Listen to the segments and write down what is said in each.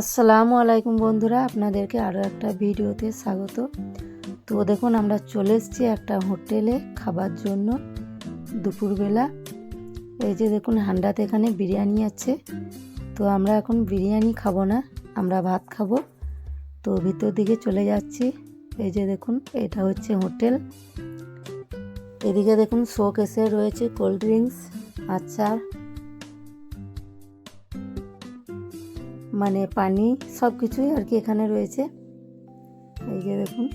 আসসালামু আলাইকুম বন্ধুরা, আপনাদেরকে আরও একটা ভিডিওতে স্বাগত। তো দেখুন, আমরা চলে এসেছি একটা হোটেলে খাবার জন্য দুপুরবেলা। এই যে দেখুন, হান্ডাতে এখানে বিরিয়ানি আছে। তো আমরা এখন বিরিয়ানি খাব না, আমরা ভাত খাব। তো ভিতর দিকে চলে যাচ্ছি। এই যে দেখুন, এটা হচ্ছে হোটেল। এদিকে দেখুন, শোকেসে রয়েছে কোল্ড ড্রিঙ্কস, আচার। মানে পানি সব কিছুই আর কি এখানে রয়েছে। এই যে দেখুন।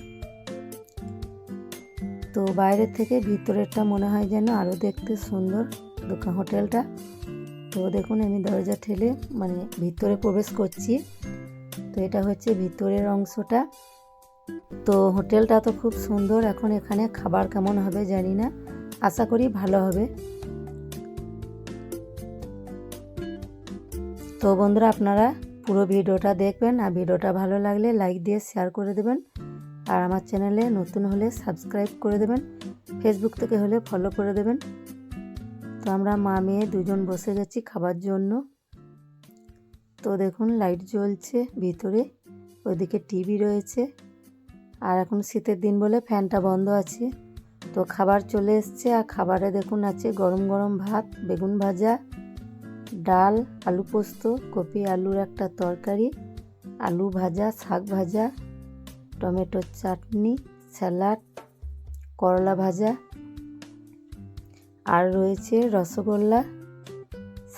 তো বাইরের থেকে ভিতরেরটা মনে হয় যেন আরও দেখতে সুন্দর, দোকান হোটেলটা। তো দেখুন, আমি দরজা ঠেলে মানে ভিতরে প্রবেশ করছি। তো এটা হচ্ছে ভিতরের অংশটা। তো হোটেলটা তো খুব সুন্দর, এখন এখানে খাবার কেমন হবে জানি না। আশা করি ভালো হবে। তো বন্ধুরা, আপনারা পুরো ভিডিওটা দেখবেন আর ভিডিওটা ভালো লাগলে লাইক দিয়ে শেয়ার করে দেবেন। আর আমার চ্যানেলে নতুন হলে সাবস্ক্রাইব করে দেবেন। ফেসবুক থেকে হলে ফলো করে দেবেন। তো আমরা মা মেয়ে দুজন বসে গেছি খাবার জন্য। তো দেখুন লাইট জ্বলছে ভিতরে, ওইদিকে টিভি রয়েছে। আর এখন শীতের দিন বলে ফ্যানটা বন্ধ আছে। তো খাবার চলে এসছে আর খাবারে দেখুন আছে গরম গরম ভাত, বেগুন ভাজা ডাল, আলু পোস্ত, কপি, আলুর একটা তরকারি, আলু ভাজা, শাক ভাজা, টমেটোর চাটনি, স্যালাড, করলা ভাজা। আর রয়েছে রসগোল্লা,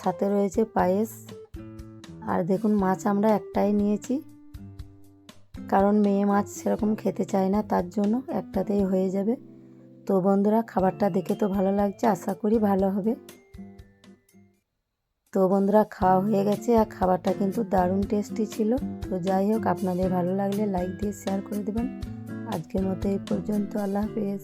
সাথে রয়েছে পায়েস। আর দেখুন, মাছ আমরা একটাই নিয়েছি। কারণ মেয়ে মাছ সেরকম খেতে চায় না, তার জন্য একটাতেই হয়ে যাবে। তো বন্ধুরা, খাবারটা দেখে তো ভালো লাগছে, আশা করি ভালো হবে। তো বন্ধুরা, খাওয়া হয়ে গেছে আর খাবারটা কিন্তু দারুণ টেস্টি ছিল। তো যাই হোক, আপনাদের ভালো লাগলে লাইক দিয়ে শেয়ার করে দেবেন। আজকের মতো এই পর্যন্ত, আল্লাহ হাফেজ।